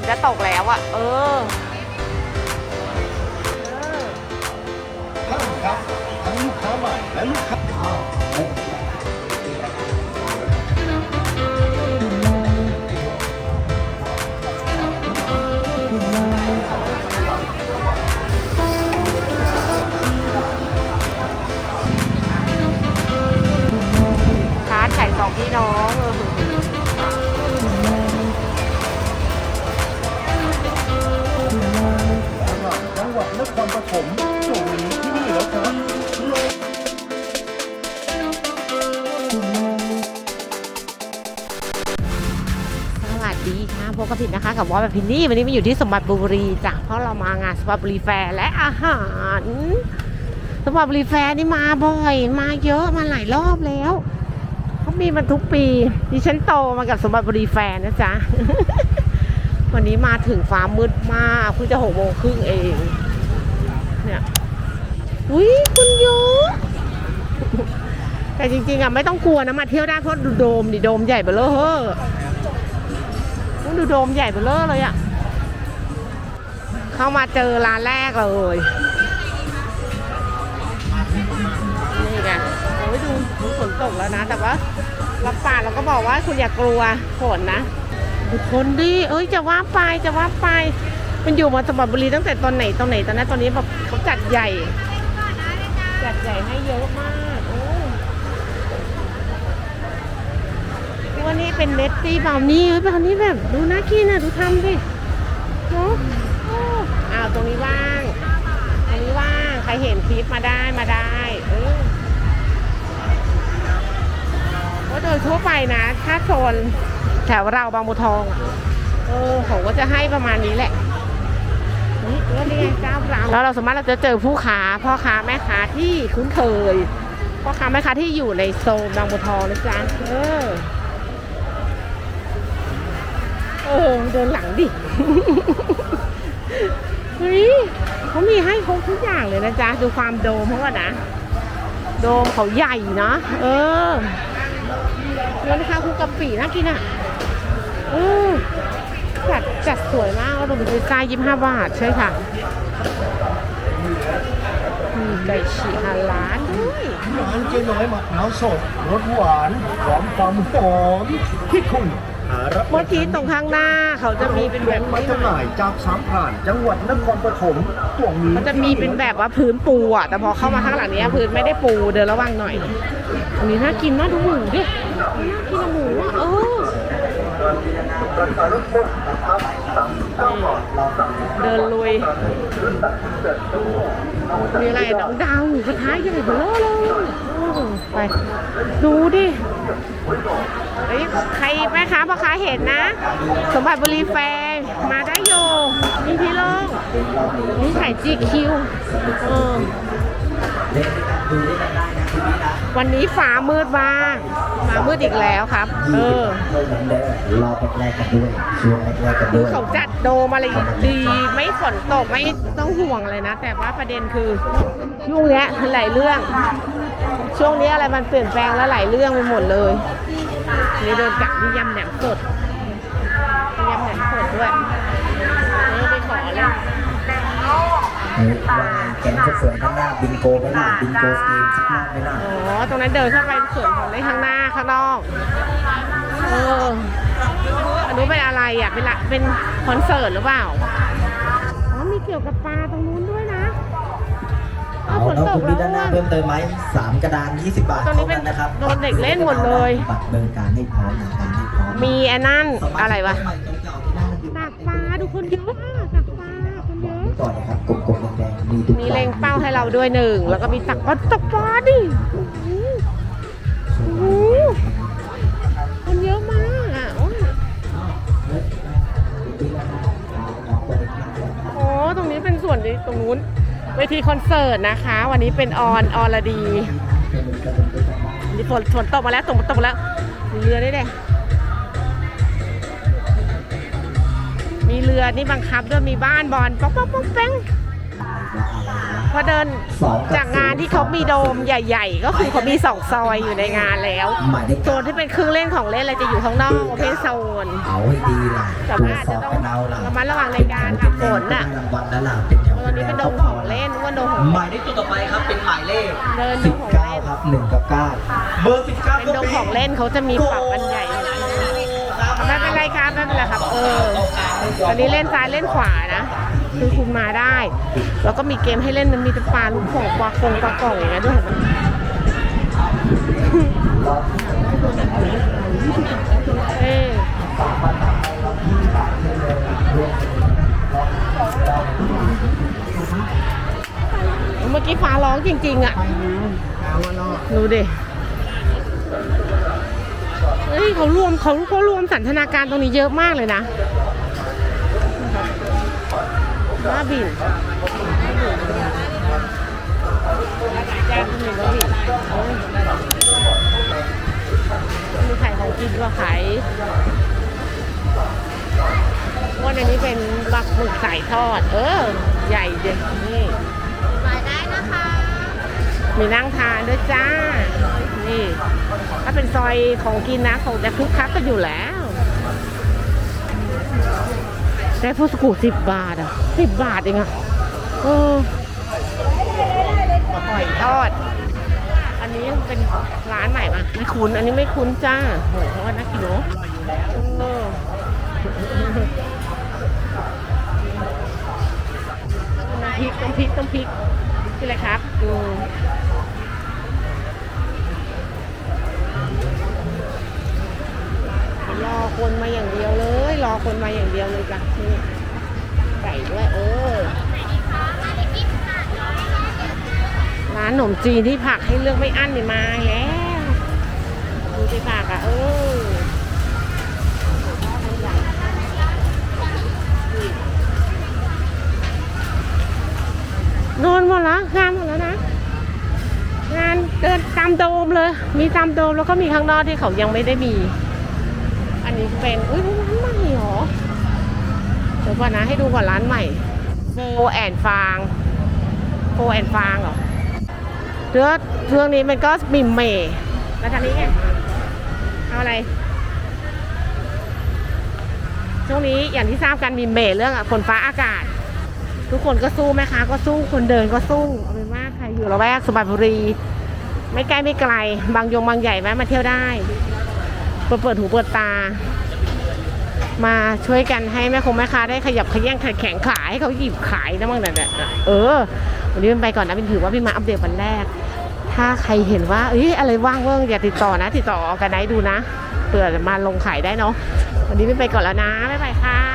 นจะตกแล้วอะเออครับทั้งลูกค้าใหม่และลูกค้า ดีค่ะพบกับผิดนะคะกับวอลแบบพินนี่วันนี้มาอยู่ที่สมบัติบุรีจ้ะเพราะเรามางานสมบัติบุรีแฟร์และอาหารสมบัติบุรีแฟร์นี่มาบ่อย มาเยอะมาหลายรอบแล้วเขามีมาทุกปีดิฉันโตมากับสมบัติบุรีแฟร์นะจ๊ะวันนี้มาถึงฟ้ามืดมากเพิ่งจะหกโมงครึ่งเองเนี่ยอุ้ยคนเยอะแต่จริงๆอะไม่ต้องกลัวนะมาเที่ยวได้เพราะดูโดมดิโดมใหญ่เบ้อเร่อเฮ้อ ดูโดมใหญ่เบ้อเร่อเลยอะเข้ามาเจอร้านแรกเลย นี่ไงโอ้ยดูดูฝนตกแล้วนะ แต่ว่ารับปากเราก็บอกว่าคุณอย่ากลัวฝนนะดูคนดิเอ้ยจะว่าไปจะว่าไป มันอยู่มาสมบัติบุรีตั้งแต่ตอนไหนตอนไหนตอนนั้นตอนนี้แบบเขาจัดใหญ่ จัดใหญ่ให้เยอะมากโอ้ วันนี้เป็นเลตตี้เบานี่เฮ้ยเบานี่แบบดูน่ากินอะ ดูทำดิเนาะอ้าวตรงนี้ว่าง ตรงนี้ว่าง ใครเห็นคลิปมาได้มาได้ เออว่าโดยทั่วไปนะ ถ้าโซนแถวเราบางบัวทองอะเออเขาก็จะให้ประมาณนี้แหละนี่แล้วนี่ไงเจ้าร้านแล้วเราสามารถเราจะเจอผู้ค้าพ่อค้าแม่ค้าที่คุ้นเคยพ่อค้าแม่ค้าที่อยู่ในโซนบางบัวทองนะจ๊ะเออ เออ เดินหลังดิ เฮ้ยเขามีให้ครบทุกอย่างเลยนะจ๊ะ ดูความโดมเขาอะนะ โดมเขาใหญ่นะ เออแล้วนะคะคุกกะปิน่ากินอะ เออ จัดจัดสวยมากแล้วดูเป็นไส้ยี่ห้าบาทใช่ค่ะมีไก่ฉีกฮาลานด้วยร้านเจ๊น้อยมะพร้าวสดรสหวานหอมความหอมที่คุณหารับ เมื่อกี้ตรงข้างหน้าเขาจะมีเป็นแบบมานี้จำหน่ายจากสามผ่านจังหวัดนครปฐมตัวนี้มันจะมีเป็นแบบว่าพื้นปูอะ แต่พอเข้ามาข้างหลังเนี้ยพื้นไม่ได้ปูเดินระวังหน่อยอันนี้น่ากินมากดูหมูดิน่ากินอะหมูอะเออ เดินลุย มีอะไรน้องดาวหมูกระทะใหญ่เบลอเลยโอ้ไป ดูดิ เฮ้ยใครแม่ค้าพ่อค้าเห็นนะ สมบัติบุรีแฟร์มาได้โยนี่พี่โล่งนี่ขายจีคิวเออวันนี้ฟ้ามืดมากฟ้ามืดอีกแล้วครับ เออรอแรกๆกันด้วยช่วงแรกๆกันคืด้อวยเขาจัดโดมอะไรดีไม่ฝนตกไม่ต้องห่วงเลยนะ แต่ว่าประเด็นคือช่วงเนี้ยหลายเรื่อง ช่วงนี้อะไรมันเปลี่ยนแปลงแล้วหลายเรื่องไปหมดเลย นี่โดนจับที่ยำแหนมสดมียำแหนมสดด้วยนี่ไปขอเลยเฮ้ยวางแกงสวยๆข้างหน้าบิงโกไหมล่ะบิงโกสกีมสักรอบไหมล่ะอ๋อตรงนั้นเดินเข้าไปส่วนของเล่นข้างหน้าข้างนอกเอออันนู้นเป็นอะไรอะเป็นละเป็นคอนเสิร์ตหรือเปล่าอ๋อมีเกี่ยวกับปลาตรงนู้นด้วยนะ เอาฝนน้องตคุกณแล้มีวด้านหน้าอะเพิ่มเติมไหมสามกระดาน 20 บาทตรงนี้เท่านั้นนะครับเป็นโดนเด็กเล่นหมดเลยบัตรเบอร์การให้พร้อมนะครับให้พร้อมมีอันนั่นอะไรวะสมัยเก่าๆที่น่าอยู่ตักปลาดูคนเยอะมากตักปลาคนเยอะก่อนนะครับกลมๆแดงๆมีทุกมีเล็งเป้าให้เราด้วยหนึ่งแล้วก็มีตักปลาตักปลาดิ ทีคอนเสิร์ตนะคะ วันนี้เป็นออนออรดีนี่ฝนฝนตกมาแล้วตกตกมาแล้วมีเรือด้วยเด้มีเรือนี่บังคับด้วยมีบ้านบอลป๊อกป๊อกป๊อกแป้งพอเดินสองบจากงานที่เขามีโดมใหญ่ ๆ ก็คือเขามีสองซอยอยู่ในงานแล้วหมายเลขโซนที่เป็นเครื่องเล่นของเล่นอะไรจะอยู่ข้างนอกโอเพนโซนเอาให้ดีล่ะแต่ตรวว่าจอาจสจะอบต้องกันเอาล่ะระมัดระวังในการขับฝนน่ะได้ราง วัลแล้วล่ะเป็นแถวตอนนี้เป็นโดมของเล่นว่าโดมของหมายเลขตัวต่อไปครับเป็นหมายเลขเดินดูสิบของเก้าเล่นครับหนึ่งกับเก้าเบอร์สิบเก้าเป็นโดมของเล่นเขาจะมีปรับกันใหญ่อยู่นะไม่เป็นไรครับไม่เป็นไรครับ เออตอนนี้เล่นซ้ายเล่นขวานะคือคุณมาได้ แล้วก็มีเกมให้เล่นมันมีปลาลูกโป่งปลาคงปลากล่องอย่างเงี้ยด้วยเอ้ยเมื่อ กี้ฟ้าร้องจริง ๆ อะดูดิเฮ้ยเขารวมเขาเขารวมสันทนาการตรงนี้เยอะมากเลยนะบ้าบินแจ้งคุณหนึ่งบ้าบินมีขายของกินก็ขายวันอันนี้เป็นบักหมึกใสายทอด เออ ใหญ่เด็ดนี่ มีนั่งทานด้วยจ้า นี่ ถ้าเป็นซอยของกินนะเขาจะคึกคักกันอยู่แล้วได้พวกสกูสิบบาทอะสิบบาทเองอะเออหอยทอด อันนี้เป็นร้านใหม่ปะไม่คุ้น อันนี้ไม่คุ้นจ้าหเพราะว่าน่ากินเนาะเออน้ำพริกน้ำพริกน้ำพริกนี่เลยครับอื คนมาอย่างเดียวเลย รอคนมาอย่างเดียวเลยจ้ะนี่ไก่ด้วยเออร้านขนมจีนที่ผักให้เลือกไม่อั้นนี่มาแล้วดูที่ผักอะเออโดนหมดแล้วงานหมดแล้วนะ งานเดินตามโดมเลย มีตามโดมแล้วก็มีข้างนอกที่เขายังไม่ได้มี นนี้เป็น อุ้ยร้านใหม่เหรอ เดี๋ยวก่อนนะให้ดูก่อนร้านใหม่โฟแอนฟางโฟแอนฟางเหรอเรื่องเรื่องนี้มันก็มิมเมย์แล้วทางนี้ไง เอาอะไร ช่วงนี้อย่างที่ทราบกันมีเมย์เรื่องฝนฟ้าอากาศ ทุกคนก็สู้แม่ค้าก็สู้คนเดินก็สู้เอาเป็นว่าใครอยู่ละแวกสมบัติบุรี ไม่ใกล้ไม่ไกล บางยงบางใหญ่แวะมาเที่ยวได้ เปิดเปิดหูเปิดตา มาช่วยกันให้แม่คงแม่ค้าได้ขยับขยั้งแข็งขายให้เขาหยิบขายนะบ้างนั่นแหละเออ วันนี้เป็นไปก่อนนะเป็นถือว่าพี่มาอัปเดตวันแรก ถ้าใครเห็นว่าเอ้ยอะไรว่างเวิ้งอย่าติดต่อนะ ติดต่อออกกันไนดูนะเผื่อมาลงขายได้เนาะวันนี้เป็นไปก่อนแล้วนะบ๊ายบายค่ะ